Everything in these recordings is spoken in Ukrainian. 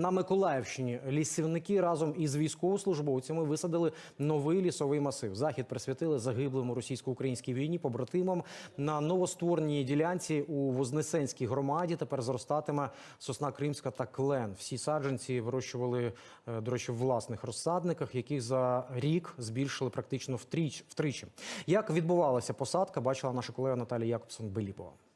На Миколаївщині лісівники разом із військовослужбовцями висадили новий лісовий масив. Захід присвятили загиблим у російсько-українській війні побратимам. На новоствореній ділянці у Вознесенській громаді тепер зростатиме сосна кримська та клен. Всі саджанці вирощували, е, до речі, в власних розсадниках, яких за рік збільшили практично втричі. Як відбувалася посадка, бачила наша колега Наталія Якобсон-Беліпова.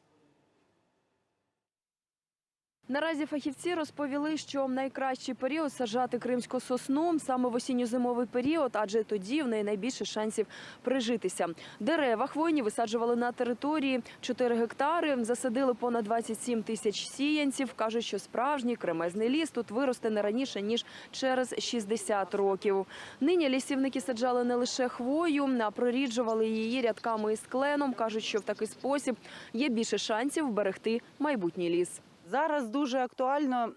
Наразі фахівці розповіли, що найкращий період саджати кримську сосну саме в осінньо-зимовий період, адже тоді в неї найбільше шансів прижитися. Дерева хвойні висаджували на території 4 гектари, засадили понад 27 тисяч сіянців. кажуть, що справжній кремезний ліс тут виросте не раніше ніж через 60 років. Нині лісівники саджали не лише хвою, а проріджували її рядками із кленом. кажуть, що в такий спосіб є більше шансів вберегти майбутній ліс. Зараз дуже актуально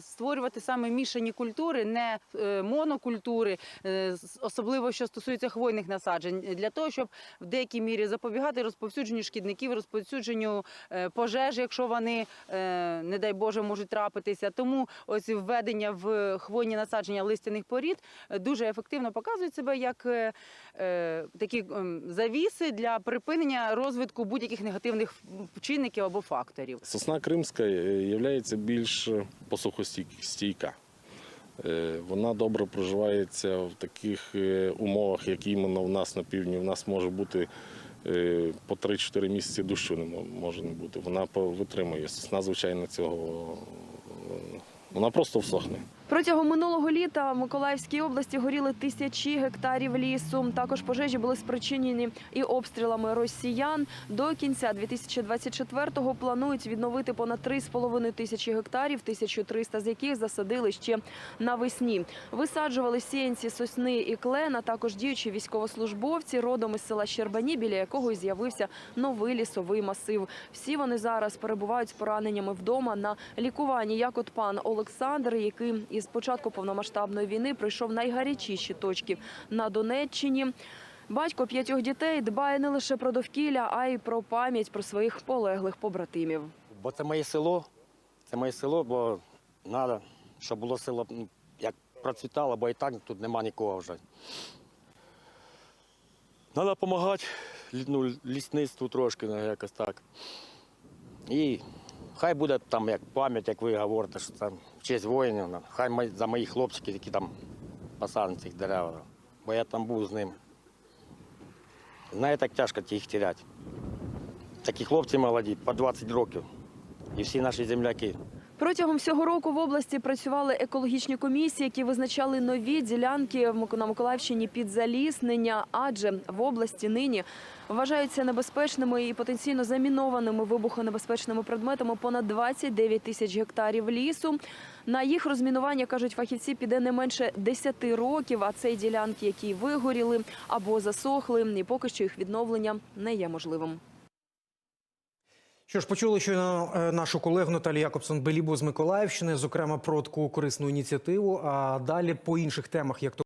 створювати саме мішані культури, не е, монокультури, е, особливо що стосується хвойних насаджень, для того, щоб в деякій мірі запобігати розповсюдженню шкідників, розповсюдженню е, пожеж, якщо вони, е, не дай Боже, можуть трапитися. Тому ось введення в хвойні насадження листяних порід е, дуже ефективно показують себе як е, е, такі завіси для припинення розвитку будь-яких негативних чинників або факторів. Сосна кримська є більш посухостійка. Е, Вона добре проживається в таких е, умовах, які іменно в нас на півдні. У нас може бути е, по 3-4 місяці дощу не може не бути. Вона витримує. Сосна, звичайно, цього вона просто всохне. Протягом минулого літа в Миколаївській області горіли тисячі гектарів лісу. Також пожежі були спричинені і обстрілами росіян. До кінця 2024-го планують відновити понад 3,5 тисячі гектарів, 1300 з яких засадили ще навесні. Висаджували сіянці сосни і клен, а також діючі військовослужбовці родом із села Щербані, біля якого з'явився новий лісовий масив. Всі вони зараз перебувають з пораненнями вдома на лікуванні. Як от пан Олександр, який із початку повномасштабної війни пройшов найгарячіші точки на Донеччині. Батько п'ятьох дітей дбає не лише про довкілля, а й про пам'ять про своїх полеглих побратимів. Бо це моє село, це моє село, бо треба, щоб було село як процвітало, бо і так тут нема нікого вже. Треба допомагати ну, лісництву трошки ну, якось так. І хай буде там як пам'ять, як ви говорите, що там в честь воїнів. Хай за моїх хлопчиків, які там посадять цих дерев. Бо я там був з ними. Знаєте, як тяжко їх теряти. Такі хлопці молоді, по 20 років. І всі наші земляки. Протягом всього року в області працювали екологічні комісії, які визначали нові ділянки на Миколаївщині під заліснення, адже в області нині вважаються небезпечними і потенційно замінованими вибухонебезпечними предметами понад 29 тисяч гектарів лісу. На їх розмінування кажуть фахівці, піде не менше 10 років. А це ділянки, які вигоріли або засохли, і поки що їх відновлення не є можливим. Що ж, почули щойно е, нашу колегу Наталі Якобсон Белібу з Миколаївщини, зокрема про таку корисну ініціативу. А далі по інших темах, як то